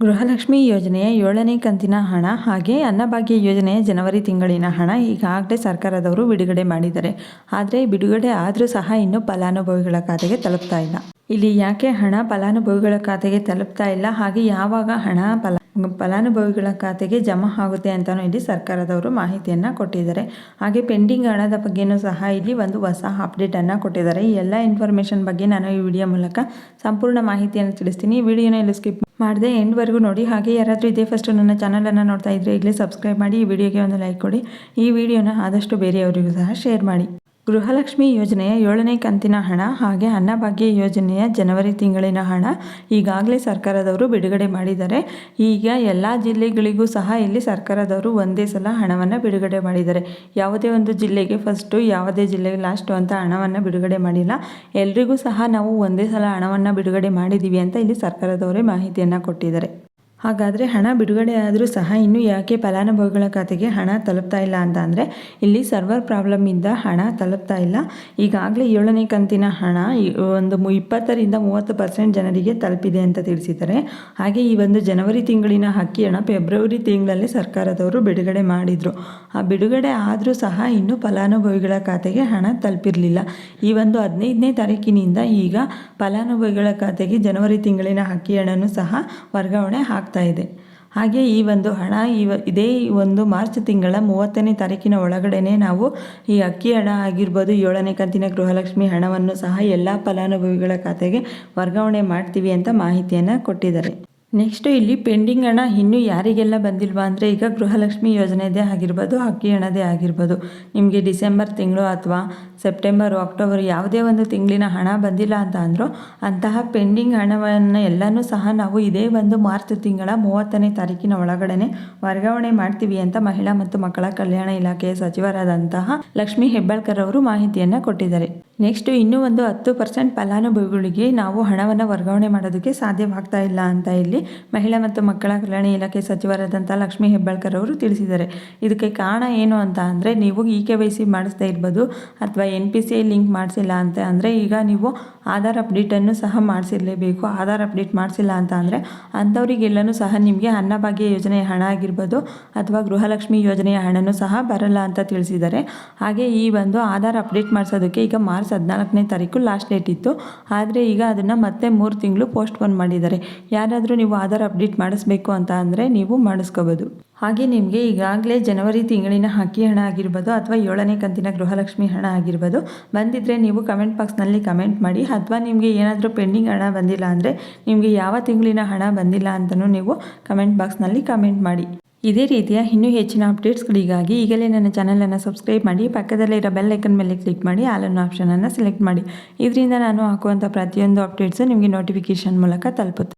ಗೃಹಲಕ್ಷ್ಮಿ ಯೋಜನೆಯ ಏಳನೇ ಕಂತಿನ ಹಣ ಹಾಗೆ ಅನ್ನಭಾಗ್ಯ ಯೋಜನೆಯ ಜನವರಿ ತಿಂಗಳಿನ ಹಣ ಈಗಾಗಲೇ ಸರ್ಕಾರದವರು ಬಿಡುಗಡೆ ಮಾಡಿದ್ದಾರೆ. ಆದರೆ ಬಿಡುಗಡೆ ಆದರೂ ಸಹ ಇನ್ನೂ ಫಲಾನುಭವಿಗಳ ಖಾತೆಗೆ ತಲುಪ್ತಾ ಇಲ್ಲ. ಇಲ್ಲಿ ಯಾಕೆ ಹಣ ಫಲಾನುಭವಿಗಳ ಖಾತೆಗೆ ತಲುಪ್ತಾ ಇಲ್ಲ? ಹಾಗೆ ಯಾವಾಗ ಹಣ ಫಲ ಫಲಾನುಭವಿಗಳ ಖಾತೆಗೆ ಜಮಾ ಆಗುತ್ತೆ ಅಂತಲೂ ಇಲ್ಲಿ ಸರ್ಕಾರದವರು ಮಾಹಿತಿಯನ್ನು ಕೊಟ್ಟಿದ್ದಾರೆ. ಹಾಗೆ ಪೆಂಡಿಂಗ್ ಹಣದ ಬಗ್ಗೆಯೂ ಸಹ ಇಲ್ಲಿ ಒಂದು ಹೊಸ ಅಪ್ಡೇಟನ್ನು ಕೊಟ್ಟಿದ್ದಾರೆ. ಈ ಎಲ್ಲ ಇನ್ಫಾರ್ಮೇಷನ್ ಬಗ್ಗೆ ನಾನು ಈ ವಿಡಿಯೋ ಮೂಲಕ ಸಂಪೂರ್ಣ ಮಾಹಿತಿಯನ್ನು ತಿಳಿಸ್ತೀನಿ. ವಿಡಿಯೋನ ಇಲ್ಲಿ ಸ್ಕಿಪ್ ಮಾಡಿದೆ ಎಂಡ್ವರೆಗೂ ನೋಡಿ. ಹಾಗೆ ಯಾರಾದರೂ ಇದೇ ಫಸ್ಟು ನನ್ನ ಚಾನಲನ್ನು ನೋಡ್ತಾ ಇದ್ದರೆ ಇಲ್ಲಿ ಸಬ್ಸ್ಕ್ರೈಬ್ ಮಾಡಿ, ಈ ವಿಡಿಯೋಗೆ ಒಂದು ಲೈಕ್ ಕೊಡಿ. ಈ ವಿಡಿಯೋನ ಆದಷ್ಟು ಬೇರೆಯವರಿಗೂ ಸಹ ಶೇರ್ ಮಾಡಿ. ಗೃಹಲಕ್ಷ್ಮಿ ಯೋಜನೆಯ ಏಳನೇ ಕಂತಿನ ಹಣ ಹಾಗೆ ಅನ್ನಭಾಗ್ಯ ಯೋಜನೆಯ ಜನವರಿ ತಿಂಗಳಿನ ಹಣ ಈಗಾಗಲೇ ಸರ್ಕಾರದವರು ಬಿಡುಗಡೆ ಮಾಡಿದ್ದಾರೆ. ಈಗ ಎಲ್ಲ ಜಿಲ್ಲೆಗಳಿಗೂ ಸಹ ಇಲ್ಲಿ ಸರ್ಕಾರದವರು ಒಂದೇ ಸಲ ಹಣವನ್ನು ಬಿಡುಗಡೆ ಮಾಡಿದ್ದಾರೆ. ಯಾವುದೇ ಒಂದು ಜಿಲ್ಲೆಗೆ ಫಸ್ಟು ಯಾವುದೇ ಜಿಲ್ಲೆಗೆ ಲಾಸ್ಟು ಅಂತ ಹಣವನ್ನು ಬಿಡುಗಡೆ ಮಾಡಿಲ್ಲ. ಎಲ್ರಿಗೂ ಸಹ ನಾವು ಒಂದೇ ಸಲ ಹಣವನ್ನು ಬಿಡುಗಡೆ ಮಾಡಿದ್ದೀವಿ ಅಂತ ಇಲ್ಲಿ ಸರ್ಕಾರದವರೇ ಮಾಹಿತಿಯನ್ನು ಕೊಟ್ಟಿದ್ದಾರೆ. ಹಾಗಾದರೆ ಹಣ ಬಿಡುಗಡೆ ಆದರೂ ಸಹ ಇನ್ನೂ ಯಾಕೆ ಫಲಾನುಭವಿಗಳ ಖಾತೆಗೆ ಹಣ ತಲುಪ್ತಾ ಇಲ್ಲ ಅಂತ ಅಂದರೆ ಇಲ್ಲಿ ಸರ್ವರ್ ಪ್ರಾಬ್ಲಮ್ಮಿಂದ ಹಣ ತಲುಪ್ತಾ ಇಲ್ಲ. ಈಗಾಗಲೇ ಏಳನೇ ಕಂತಿನ ಹಣ ಒಂದು ಇಪ್ಪತ್ತರಿಂದ ಮೂವತ್ತು ಪರ್ಸೆಂಟ್ ಜನರಿಗೆ ತಲುಪಿದೆ ಅಂತ ತಿಳಿಸಿದ್ದಾರೆ. ಹಾಗೆ ಈ ಒಂದು ಜನವರಿ ತಿಂಗಳಿನ ಅಕ್ಕಿ ಹಣ ಫೆಬ್ರವರಿ ತಿಂಗಳಲ್ಲಿ ಸರ್ಕಾರದವರು ಬಿಡುಗಡೆ ಮಾಡಿದರು. ಆ ಬಿಡುಗಡೆ ಆದರೂ ಸಹ ಇನ್ನೂ ಫಲಾನುಭವಿಗಳ ಖಾತೆಗೆ ಹಣ ತಲುಪಿರಲಿಲ್ಲ. ಈ ಒಂದು ಹದಿನೈದನೇ ತಾರೀಕಿನಿಂದ ಈಗ ಫಲಾನುಭವಿಗಳ ಖಾತೆಗೆ ಜನವರಿ ತಿಂಗಳಿನ ಅಕ್ಕಿ ಹಣನೂ ಸಹ ವರ್ಗಾವಣೆ ಆಗ್ತಾ ಇದೆ. ಹಾಗೆ ಈ ಒಂದು ಹಣ ಇವ ಇದೇ ಒಂದು ಮಾರ್ಚ್ ತಿಂಗಳ ಮೂವತ್ತನೇ ತಾರೀಕಿನ ಒಳಗಡೆನೆ ನಾವು ಈ ಅಕ್ಕಿ ಹಣ ಆಗಿರ್ಬೋದು ಏಳನೇ ಕಂತಿನ ಗೃಹಲಕ್ಷ್ಮಿ ಹಣವನ್ನು ಸಹ ಎಲ್ಲ ಫಲಾನುಭವಿಗಳ ಖಾತೆಗೆ ವರ್ಗಾವಣೆ ಮಾಡ್ತೀವಿ ಅಂತ ಮಾಹಿತಿಯನ್ನು ಕೊಟ್ಟಿದ್ದಾರೆ. ನೆಕ್ಸ್ಟು ಇಲ್ಲಿ ಪೆಂಡಿಂಗ್ ಹಣ ಇನ್ನೂ ಯಾರಿಗೆಲ್ಲ ಬಂದಿಲ್ವಾ ಅಂದರೆ ಈಗ ಗೃಹಲಕ್ಷ್ಮಿ ಯೋಜನೆದೇ ಆಗಿರ್ಬೋದು, ಅಕ್ಕಿ ಹಣದೇ ಆಗಿರ್ಬೋದು. ನಿಮಗೆ ಡಿಸೆಂಬರ್ ತಿಂಗಳು ಅಥವಾ ಸೆಪ್ಟೆಂಬರ್, ಅಕ್ಟೋಬರ್ ಯಾವುದೇ ಒಂದು ತಿಂಗಳಿನ ಹಣ ಬಂದಿಲ್ಲ ಅಂತ ಅಂದರೂ ಅಂತಹ ಪೆಂಡಿಂಗ್ ಹಣವನ್ನು ಎಲ್ಲನೂ ಸಹ ನಾವು ಇದೇ ಒಂದು ಮಾರ್ಚ್ ತಿಂಗಳ ಮೂವತ್ತನೇ ತಾರೀಕಿನ ಒಳಗಡೆ ವರ್ಗಾವಣೆ ಮಾಡ್ತೀವಿ ಅಂತ ಮಹಿಳಾ ಮತ್ತು ಮಕ್ಕಳ ಕಲ್ಯಾಣ ಇಲಾಖೆಯ ಸಚಿವರಾದಂತಹ ಲಕ್ಷ್ಮೀ ಹೆಬ್ಬಾಳ್ಕರ್ ಅವರು ಮಾಹಿತಿಯನ್ನು ಕೊಟ್ಟಿದ್ದಾರೆ. ನೆಕ್ಸ್ಟ್ ಇನ್ನೂ ಒಂದು ಹತ್ತು ಪರ್ಸೆಂಟ್ ಫಲಾನುಭವಿಗಳಿಗೆ ನಾವು ಹಣವನ್ನು ವರ್ಗಾವಣೆ ಮಾಡೋದಕ್ಕೆ ಸಾಧ್ಯವಾಗ್ತಾ ಇಲ್ಲ ಅಂತ ಇಲ್ಲಿ ಮಹಿಳಾ ಮತ್ತು ಮಕ್ಕಳ ಕಲ್ಯಾಣ ಇಲಾಖೆ ಸಚಿವರಾದಂಥ ಲಕ್ಷ್ಮೀ ಹೆಬ್ಬಾಳ್ಕರ್ ಅವರು ತಿಳಿಸಿದ್ದಾರೆ. ಇದಕ್ಕೆ ಕಾರಣ ಏನು ಅಂತ ಅಂದರೆ ನೀವು ಇ ಕೆ ವೈ ಸಿ ಮಾಡಿಸ್ತಾ ಇರ್ಬೋದು ಅಥವಾ N P C I link ಮಾಡಿಸಿಲ್ಲ ಅಂತ ಅಂದರೆ ಈಗ ನೀವು ಆಧಾರ್ ಅಪ್ಡೇಟನ್ನು ಸಹ ಮಾಡಿಸಿರಲೇಬೇಕು. ಆಧಾರ್ ಅಪ್ಡೇಟ್ ಮಾಡಿಸಿಲ್ಲ ಅಂತ ಅಂದರೆ ಅಂಥವರಿಗೆಲ್ಲನೂ ಸಹ ನಿಮಗೆ ಅನ್ನಭಾಗ್ಯ ಯೋಜನೆಯ ಹಣ ಆಗಿರ್ಬೋದು ಅಥವಾ ಗೃಹಲಕ್ಷ್ಮಿ ಯೋಜನೆಯ ಹಣನೂ ಸಹ ಬರಲ್ಲ ಅಂತ ತಿಳಿಸಿದ್ದಾರೆ. ಹಾಗೆ ಈ ಒಂದು ಆಧಾರ್ ಅಪ್ಡೇಟ್ ಮಾಡಿಸೋದಕ್ಕೆ ಈಗ ಮಾರ್ಚ್ ಹದಿನಾಲ್ಕನೇ ತಾರೀಕು ಲಾಸ್ಟ್ ಡೇಟ್ ಇತ್ತು. ಆದರೆ ಈಗ ಅದನ್ನು ಮತ್ತೆ ಮೂರು ತಿಂಗಳು ಪೋಸ್ಟ್ಪೋನ್ ಮಾಡಿದ್ದಾರೆ. ಯಾರಾದರೂ ನೀವು ಆಧಾರ್ ಅಪ್ಡೇಟ್ ಮಾಡಿಸ್ಬೇಕು ಅಂತ ಅಂದರೆ ನೀವು ಮಾಡಿಸ್ಕೋಬೋದು. ಹಾಗೆ ನಿಮಗೆ ಈಗಾಗಲೇ ಜನವರಿ ತಿಂಗಳಿನ ಹಕ್ಕಿ ಹಣ ಆಗಿರ್ಬೋದು ಅಥವಾ ಏಳನೇ ಕಂತಿನ ಗೃಹಲಕ್ಷ್ಮಿ ಹಣ ಆಗಿರ್ಬೋದು ಬಂದಿದ್ದರೆ ನೀವು ಕಮೆಂಟ್ ಬಾಕ್ಸ್ನಲ್ಲಿ ಕಮೆಂಟ್ ಮಾಡಿ ಅಥವಾ ನಿಮಗೆ ಏನಾದರೂ ಪೆಂಡಿಂಗ್ ಹಣ ಬಂದಿಲ್ಲ ಅಂದರೆ ನಿಮಗೆ ಯಾವ ತಿಂಗಳಿನ ಹಣ ಬಂದಿಲ್ಲ ಅಂತಲೂ ನೀವು ಕಮೆಂಟ್ ಬಾಕ್ಸ್ನಲ್ಲಿ ಕಮೆಂಟ್ ಮಾಡಿ. ಇದೇ ರೀತಿಯ ಇನ್ನೂ ಹೆಚ್ಚಿನ ಅಪ್ಡೇಟ್ಸ್ಗಳಿಗಾಗಿ ಈಗಲೇ ನನ್ನ ಚಾನಲನ್ನು ಸಬ್ಸ್ಕ್ರೈಬ್ ಮಾಡಿ ಪಕ್ಕದಲ್ಲಿರೋ ಬೆಲ್ ಐಕನ್ ಮೇಲೆ ಕ್ಲಿಕ್ ಮಾಡಿ ಆಲನ್ನು ಆಪ್ಷನನ್ನು ಸೆಲೆಕ್ಟ್ ಮಾಡಿ. ಇದರಿಂದ ನಾನು ಹಾಕುವಂಥ ಪ್ರತಿಯೊಂದು ಅಪ್ಡೇಟ್ಸು ನಿಮಗೆ ನೋಟಿಫಿಕೇಷನ್ ಮೂಲಕ ತಲುಪುತ್ತೆ.